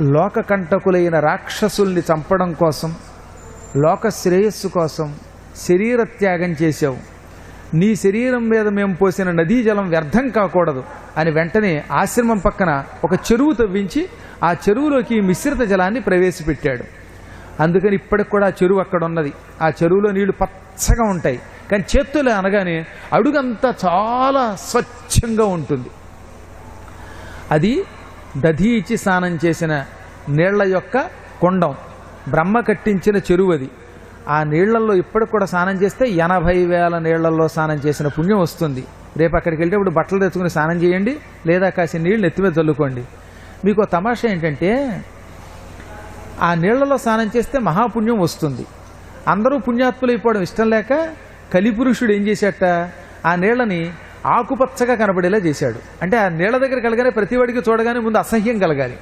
లోకకంటకులైన రాక్షసుల్ని చంపడం కోసం లోక శ్రేయస్సు కోసం శరీర త్యాగం చేశావు. నీ శరీరం మీద మేము పోసిన నదీ జలం వ్యర్థం కాకూడదు అని వెంటనే ఆశ్రమం పక్కన ఒక చెరువు తవ్వించి ఆ చెరువులోకి మిశ్రిత జలాన్ని ప్రవేశపెట్టాడు. అందుకని ఇప్పటికి కూడా ఆ చెరువు అక్కడ ఉన్నది ఆ చెరువులో నీళ్ళు పచ్చగా ఉంటాయి. కానీ చేతులు అనగానే అడుగంతా చాలా స్వచ్ఛంగా ఉంటుంది. అది దధీచి స్నానం చేసిన నీళ్ళ యొక్క కుండం బ్రహ్మ కట్టించిన చెరువది. ఆ నీళ్ళలో ఇప్పటికి కూడా స్నానం చేస్తే ఎనభై వేల నీళ్ళలో స్నానం చేసిన పుణ్యం వస్తుంది. రేపు అక్కడికి వెళ్ళేటప్పుడు బట్టలు తెచ్చుకుని స్నానం చేయండి లేదా కాసి నీళ్ళు నెత్తిమీద చల్లుకోండి. మీకు తమాషా ఏంటంటే ఆ నీళ్ళలో స్నానం చేస్తే మహాపుణ్యం వస్తుంది. అందరూ పుణ్యాత్ములైపోవడం ఇష్టం లేక కలిపురుషుడు ఏం చేశాట? ఆ నీళ్ళని ఆకుపచ్చగా కనబడేలా చేశాడు. అంటే ఆ నీళ్ళ దగ్గర కలగానే ప్రతివాడికి చూడగానే ముందు అసహ్యం కలగాలి.